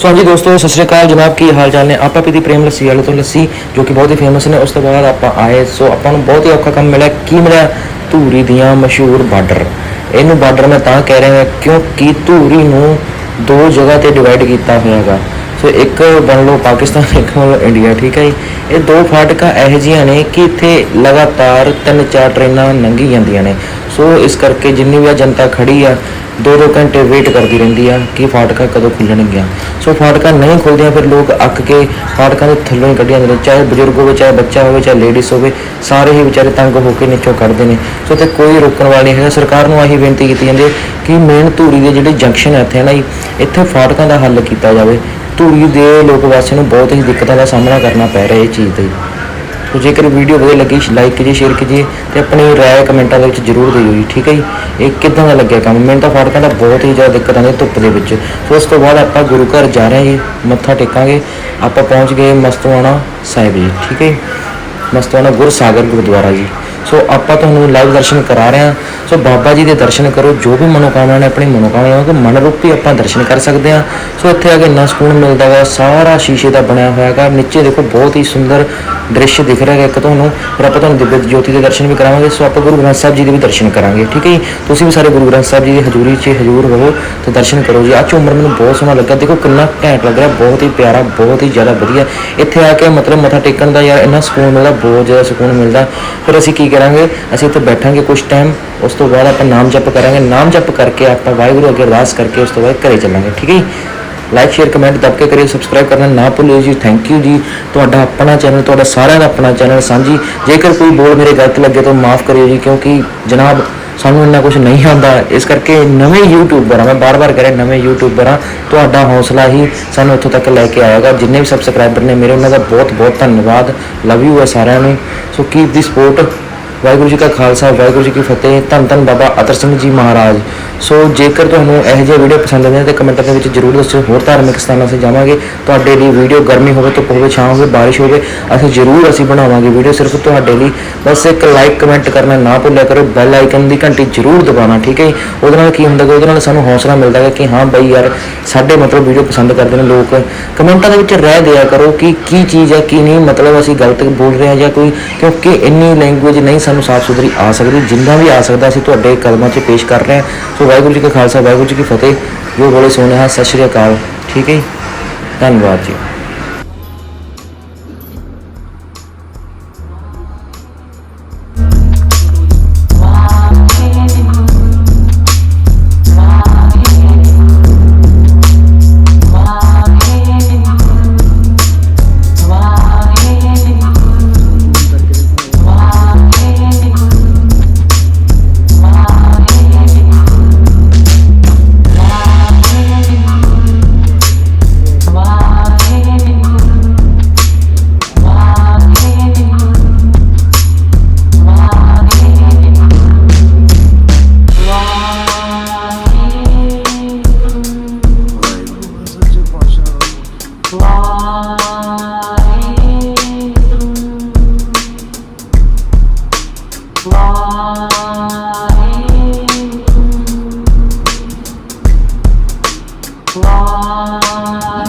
ਸੋ ਹਾਂਜੀ ਦੋਸਤੋ, ਸਤਿ ਸ਼੍ਰੀ ਅਕਾਲ ਜਨਾਬ, ਕੀ ਹਾਲ ਚਾਲ ਨੇ? ਆਪਾਂ ਪੀਤੀ ਪ੍ਰੇਮ ਲੱਸੀ ਵਾਲੇ ਤੋਂ ਲੱਸੀ, ਜੋ ਕਿ ਬਹੁਤ ਹੀ ਫੇਮਸ ਨੇ, ਉਸ ਤੋਂ ਬਾਅਦ ਆਪਾਂ ਆਏ। ਸੋ ਆਪਾਂ ਨੂੰ ਬਹੁਤ ਹੀ ਔਖਾ ਕੰਮ ਮਿਲਿਆ। ਕੀ ਮਿਲਿਆ? ਧੂਰੀ ਦੀਆਂ ਮਸ਼ਹੂਰ ਬਾਰਡਰ। ਇਹਨੂੰ ਬਾਰਡਰ ਮੈਂ ਤਾਂ ਕਹਿ ਰਿਹਾ ਕਿਉਂਕਿ ਧੂਰੀ ਨੂੰ ਦੋ ਜਗ੍ਹਾ ਤੇ ਡਿਵਾਈਡ ਕੀਤਾ ਹੋਇਆ ਹੈਗਾ। ਸੋ ਇੱਕ ਬਣ ਲਓ ਪਾਕਿਸਤਾਨ, ਇੱਕ ਬਣ ਲਓ ਇੰਡੀਆ, ਠੀਕ ਹੈ ਜੀ? ਇਹ ਦੋ ਫਾਟਕਾਂ ਇਹੋ ਜਿਹੀਆਂ ਨੇ ਕਿ ਇੱਥੇ ਲਗਾਤਾਰ ਤਿੰਨ ਚਾਰ ਟ੍ਰੇਨਾਂ ਲੰਘੀ ਜਾਂਦੀਆਂ ਨੇ। ਸੋ ਇਸ ਕਰਕੇ ਜਿੰਨੀ ਵੀ ਆ ਜਨਤਾ ਖੜੀ ਆ 2-2 ਘੰਟੇ ਵੇਟ ਕਰਦੀ ਰਹਿੰਦੀ ਆ ਕਿ ਫਾਟਕਾ ਕਦੋਂ ਖੁੱਲਣਗੀਆਂ। ਸੋ ਫਾਟਕਾ ਨਹੀਂ ਖੁੱਲਦੀਆਂ, ਫਿਰ ਲੋਕ ਅੱਕ ਕੇ ਫਾਟਕਾਂ ਦੇ ਥੱਲੇ ਹੀ ਕੱਢੀਆਂ ਜਾਂਦੇ ਚਾਹੇ ਬਜ਼ੁਰਗ ਹੋਵੇ, ਚਾਹੇ ਬੱਚਾ ਹੋਵੇ, ਚਾਹੇ ਲੇਡੀਜ਼ ਹੋਵੇ, ਸਾਰੇ ਹੀ ਵਿਚਾਰੇ ਤੰਗ ਹੋ ਕੇ ਨੀਚੋਂ ਕੱਢਦੇ ਨੇ। ਸੋ ਤੇ ਕੋਈ ਰੋਕਣ ਵਾਲਾ ਨਹੀਂ ਹੈਗਾ। ਸਰਕਾਰ ਨੂੰ ਆਹੀ ਬੇਨਤੀ ਕੀਤੀ ਜਾਂਦੀ ਹੈ ਕਿ ਮੇਨ ਧੂਰੀ ਦੇ ਜਿਹੜੇ ਜੰਕਸ਼ਨ ਹੈ ਇੱਥੇ ਹੈ ਨਾ ਜੀ, ਇੱਥੇ ਫਾਟਕਾਂ ਦਾ ਹੱਲ ਕੀਤਾ ਜਾਵੇ। ਧੂਰੀ ਦੇ ਲੋਕ ਵਾਸੀਆਂ ਨੂੰ ਬਹੁਤ ਹੀ ਦਿੱਕਤਾਂ ਦਾ ਸਾਹਮਣਾ ਕਰਨਾ ਪੈ ਰਿਹਾ ਇਹ ਚੀਜ਼ ਤੇ। ਸੋ ਜੇਕਰ ਵੀਡੀਓ ਵਧੀਆ ਲੱਗੀ ਲਾਈਕ ਕੀਜੀਏ ਸ਼ੇਅਰ ਕੀਜੀਏ ਤੇ ਆਪਣੀ رائے ਕਮੈਂਟਾਂ ਦੇ ਵਿੱਚ ਜ਼ਰੂਰ ਦਿਓ ਜੀ, ਠੀਕ ਹੈ ਜੀ? ਇਹ ਕਿਦਾਂ ਦਾ ਲੱਗਿਆ ਕੰਮ? ਮੈਨੂੰ ਤਾਂ ਫਾਟਕਾਂ ਦਾ ਬਹੁਤ ਹੀ ਜ਼ਿਆਦਾ ਦਿੱਕਤ ਆਉਂਦੀ ਧੁੱਪ ਦੇ ਵਿੱਚ। ਸੋ ਉਸ ਤੋਂ ਬਾਅਦ ਆਪਾਂ ਗੁਰੂ ਘਰ ਜਾ ਰਹੇ ਹਾਂ ਜੀ, ਮੱਥਾ ਟੇਕਾਂਗੇ। ਆਪਾਂ ਪਹੁੰਚ ਗਏ ਮਸਤਵਾਣਾ ਸਾਹਿਬ ਜੀ, ਠੀਕ ਹੈ ਜੀ? ਮਸਤਵਾਣਾ ਗੁਰਸਾਗਰ ਗੁਰਦੁਆਰਾ ਜੀ। ਸੋ ਆਪਾਂ ਤੁਹਾਨੂੰ ਲਾਈਵ ਦਰਸ਼ਨ ਕਰਾ ਰਹੇ ਹਾਂ। ਸੋ ਬਾਬਾ ਜੀ ਦੇ ਦਰਸ਼ਨ ਕਰੋ, ਜੋ ਵੀ ਮਨੋਕਾਮਨਾ ਨੇ ਆਪਣੀ ਮਨੋਕਾਮਨਾ ਨੂੰ ਮਨ ਰੂਪੀ ਆਪਾਂ ਦਰਸ਼ਨ ਕਰ ਸਕਦੇ ਹਾਂ। ਸੋ ਇੱਥੇ ਆ ਕੇ ਇੰਨਾ ਸਕੂਨ ਮਿਲਦਾ ਹੈ ਸਾਰਾ ਸ਼ੀਸ਼ੇ ਦਾ ਬਣਿਆ ਹੋਇਆ ਹੈਗਾ ਨੀਚੇ ਦੇਖੋ, ਬਹੁਤ ਹੀ ਸੁੰਦਰ ਦ੍ਰਿਸ਼ ਦਿਖ ਰਿਹਾ ਹੈ ਇੱਕ ਤੁਹਾਨੂੰ। ਫਿਰ ਆਪਾਂ ਤੁਹਾਨੂੰ ਦਿਵਯ ਜੋਤੀ ਦੇ ਦਰਸ਼ਨ ਵੀ ਕਰਾਵਾਂਗੇ। ਸੋ ਆਪਾਂ ਗੁਰੂ ਗ੍ਰੰਥ ਸਾਹਿਬ ਜੀ ਦੇ ਵੀ ਦਰਸ਼ਨ ਕਰਾਂਗੇ, ਠੀਕ ਹੈ ਜੀ? ਤੁਸੀਂ ਵੀ ਸਾਰੇ ਗੁਰੂ ਗ੍ਰੰਥ ਸਾਹਿਬ ਜੀ ਦੀ ਹਜ਼ੂਰੀ 'ਚ ਹਜ਼ੂਰ ਹੋਵੋ ਤੇ ਦਰਸ਼ਨ ਕਰੋ ਜੀ। ਆ ਝੂਮਰ ਮੈਨੂੰ ਬਹੁਤ ਸੋਹਣਾ ਲੱਗਾ। ਦੇਖੋ ਕਿੰਨਾ ਘੈਂਟ ਲੱਗ ਰਿਹਾ, ਬਹੁਤ ਹੀ ਪਿਆਰਾ, ਬਹੁਤ ਹੀ ਜ਼ਿਆਦਾ ਵਧੀਆ। ਇੱਥੇ ਆ ਕੇ ਮਤਲਬ ਮੱਥਾ ਟੇਕਣ ਦਾ ਯਾਰ ਇੰਨਾ ਸਕੂਨ ਮਿਲਦਾ, ਬਹੁਤ ਜ਼ਿਆਦਾ ਸਕੂਨ ਮਿਲਦਾ। ਫਿਰ ਅਸੀਂ ਕੀ ਕਰਾਂਗੇ, ਅਸੀਂ ਇੱਥੇ ਬੈਠਾਂਗੇ ਕੁਝ ਟਾਈਮ ਉਸ ਤੋਂ ਬਾਅਦ ਆਪਾਂ ਨਾਮ ਜਪ ਕਰਾਂਗੇ। ਨਾਮ ਜਪ ਕਰਕੇ ਆਪਾਂ ਵਾਹਿਗੁਰੂ ਅੱਗੇ ਅਰਦਾਸ ਕਰਕੇ ਉਸ ਤੋਂ ਬਾਅਦ ਘਰੇ ਚੱਲਾਂਗੇ, ਠੀਕ ਹੈ ਜੀ? ਲਾਈਕ ਸ਼ੇਅਰ ਕਮੈਂਟ ਦੱਬ ਕੇ ਕਰਿਓ ਸਬਸਕ੍ਰਾਈਬ ਕਰਨਾ ਨਾ ਭੁੱਲਿਓ ਜੀ ਥੈਂਕ ਯੂ ਜੀ। ਤੁਹਾਡਾ ਆਪਣਾ ਚੈਨਲ ਤੁਹਾਡਾ ਸਾਰਿਆਂ ਦਾ ਆਪਣਾ ਚੈਨਲ ਸਾਂਝੀ। ਜੇਕਰ ਕੋਈ ਬੋਲ ਮੇਰੇ ਗਲਤ ਲੱਗੇ ਤਾਂ ਮਾਫ ਕਰਿਓ ਜੀ, ਕਿਉਂਕਿ ਜਨਾਬ, ਸਾਨੂੰ ਇੰਨਾ ਕੁਝ ਨਹੀਂ ਆਉਂਦਾ। ਇਸ ਕਰਕੇ ਨਵੇਂ ਯੂਟਿਊਬਰ ਆ, ਮੈਂ ਬਾਰ-ਬਾਰ ਕਹਿ ਰਿਹਾ, ਨਵੇਂ ਯੂਟਿਊਬਰ ਆ, ਤੁਹਾਡਾ ਹੌਸਲਾ ਹੀ ਸਾਨੂੰ ਇੱਥੋਂ ਤੱਕ ਲੈ ਕੇ ਆਏਗਾ। ਜਿੰਨੇ ਵੀ ਸਬਸਕ੍ਰਾਈਬਰ ਨੇ ਮੇਰੇ, ਉਹਨਾਂ ਦਾ ਬਹੁਤ-ਬਹੁਤ ਧੰਨਵਾਦ। ਲਵ ਯੂ ਹੈ ਸਾਰਿਆਂ ਨੂੰ। So keep the support Waheguru ji ਕਾ ਖਾਲਸਾ, ਵਾਹਿਗੁਰੂ ਜੀ ਕੀ ਫਤਿਹ। ਧੰਨ ਧੰਨ ਬਾਬਾ ਅਤਰ ਸਿੰਘ ਜੀ ਮਹਾਰਾਜ। ਸੋ ਜੇਕਰ ਤੁਹਾਨੂੰ ਇਹੋ ਜਿਹੇ ਵੀਡੀਓ ਪਸੰਦ ਆਉਂਦੇ ਨੇ ਤਾਂ ਕਮੈਂਟਾਂ ਦੇ ਵਿੱਚ ਜਰੂਰ ਦੱਸਿਓ। ਹੋਰ ਧਾਰਮਿਕ ਸਥਾਨਾਂ 'ਤੇ ਜਾਵਾਂਗੇ। ਤੁਹਾਡੇ ਲਈ ਵੀਡੀਓ ਗਰਮੀ ਹੋਵੇ, ਧੁੱਪ ਹੋਵੇ, ਛਾਂ ਹੋਵੇ, ਬਾਰਿਸ਼ ਹੋਵੇ, ਅਸੀਂ ਜਰੂਰ ਅਸੀਂ ਬਣਾਵਾਂਗੇ ਵੀਡੀਓ ਸਿਰਫ ਤੁਹਾਡੇ ਲਈ ਬਸ ਇੱਕ ਲਾਈਕ ਕਮੈਂਟ ਕਰਨਾ ਨਾ ਭੁੱਲਿਆ ਕਰੋ। ਬੈਲ ਆਈਕਨ ਦੀ ਘੰਟੀ ਜਰੂਰ ਦਬਾਉਣਾ, ਠੀਕ ਹੈ ਜੀ? ਉਹਦੇ ਨਾਲ ਕੀ ਹੁੰਦਾ ਕਿ ਉਹਦੇ ਨਾਲ ਸਾਨੂੰ ਹੌਸਲਾ ਮਿਲਦਾ ਹੈ ਕਿ ਹਾਂ ਬਈ ਯਾਰ, ਸਾਡੇ ਮਤਲਬ ਵੀਡੀਓ ਪਸੰਦ ਕਰਦੇ ਨੇ ਲੋਕ। ਕਮੈਂਟਾਂ ਦੇ ਵਿੱਚ ਰਹਿ ਦਿਆ ਕਰੋ ਕਿ ਕੀ ਚੀਜ਼ ਹੈ, ਕੀ ਨਹੀਂ। ਮਤਲਬ ਅਸੀਂ ਗਲਤ ਬੋਲ ਰਹੇ ਹਾਂ ਜਾਂ ਕੋਈ, ਕਿਉਂਕਿ ਇੰਨੀ ਲੈਂਗੁਏਜ ਨਹੀਂ ਸਾਨੂੰ ਸਾਫ਼ ਸੁਥਰੀ ਆ ਸਕਦੀ। ਜਿੰਨਾ ਵੀ ਆ ਸਕਦਾ ਅਸੀਂ ਤੁਹਾਡੇ ਕਦਮਾਂ 'ਚ ਪੇਸ਼ ਕਰ ਰਹੇ ਹਾਂ। ਸੋ ਵਾਹਿਗੁਰੂ ਜੀ ਕਾ ਖਾਲਸਾ, ਵਾਹਿਗੁਰੂ ਜੀ ਕੀ ਫਤਿਹ। ਜੋ ਬੋਲੇ ਸੋਨੇ ਹਾਂ ਸਤਿ ਸ਼੍ਰੀ ਅਕਾਲ। ਠੀਕ ਹੈ ਜੀ? ਧੰਨਵਾਦ ਜੀ। Claw.